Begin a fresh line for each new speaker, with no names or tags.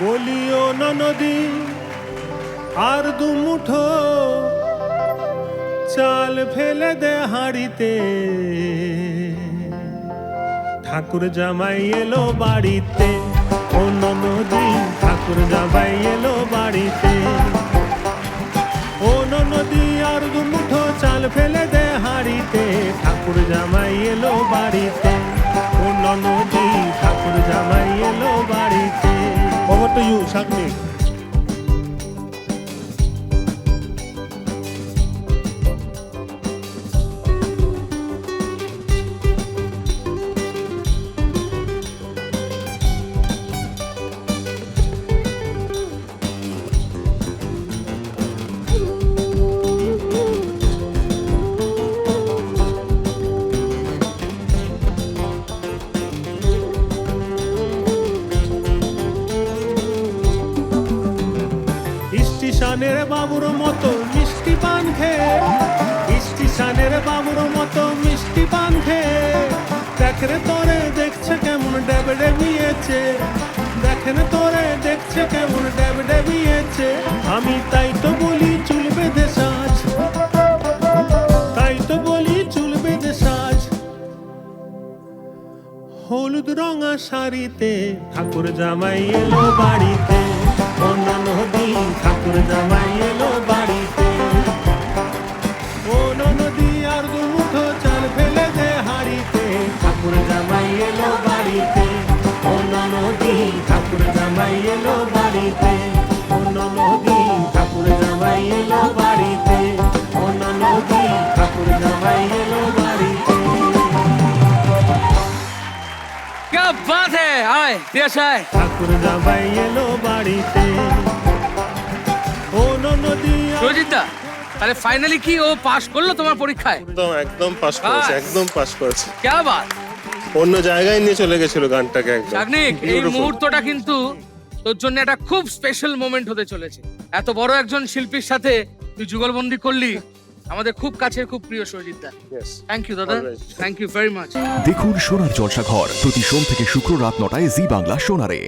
বলিও না নদী, আর দুমুঠো চাল ফেলে দে হাড়িতে। ঠাকুর জামাই এলো বাড়িতে, ও নদী, ঠাকুর জামাই এলো বাড়িতে। ও নদী, আর দুমুঠো চাল ফেলে দে হাড়িতে, ঠাকুর জামাই এলো বাড়িতে। টু স্টেশনের বাবুর মতো মিষ্টি পান খেয়ে, স্টেশনের বাবুর মতো মিষ্টি পান খেয়ে। দেখরে তোরে দেখছে কেমন ডেবে ডেবিয়েছে দেখেন তোরে দেখছে কেমন ডেবে ডেবিয়েছে আমি তাই তো বলি চুল বেঁধে তাই তো বলি চুল বেঁধে হলুদ রঙা শাড়িতে ঠাকুর জামাই এলো বাড়িতে। দিন ঠাকুর জামাই এলো বাড়িতে। ও নদী হাড়িতে। ঠাকুর জামাই এলো বাড়িতে। অন্যান্য দিন ঠাকুর জামাই এলো বাড়িতে। অন্যান্য দিন ঠাকুর জামাই এলো বাড়িতে। অন্যান্য দিন ঠাকুর জামাই
বাত হ্যাঁ পেশায়
ঠাকুর জামাই এলো বাড়িতে।
রোজিতদা তাহলে ফাইনালি কি ও পাস করল তোমার পরীক্ষায়?
একদম একদম পাস করেছে একদম পাস করেছে।
কে বাত?
অন্য জায়গায় নিয়ে চলে গেছিল গানটাকে একদম।
চাকনিক এই মুহূর্তটা কিন্তু তোর জন্য একটা খুব স্পেশাল মোমেন্ট হতে চলেছে। এত বড় একজন শিল্পীর সাথে তুই যুগলবন্দি করলি আমাদের খুব কাছের খুব প্রিয় সৌজিত দা। থ্যাংক ইউ দাদা। থ্যাংক ইউ ভেরি মাচ
দেখুন সোনার জলসা ঘর প্রতি সোম থেকে শুক্র রাত নটায় জি বাংলা সোনারে।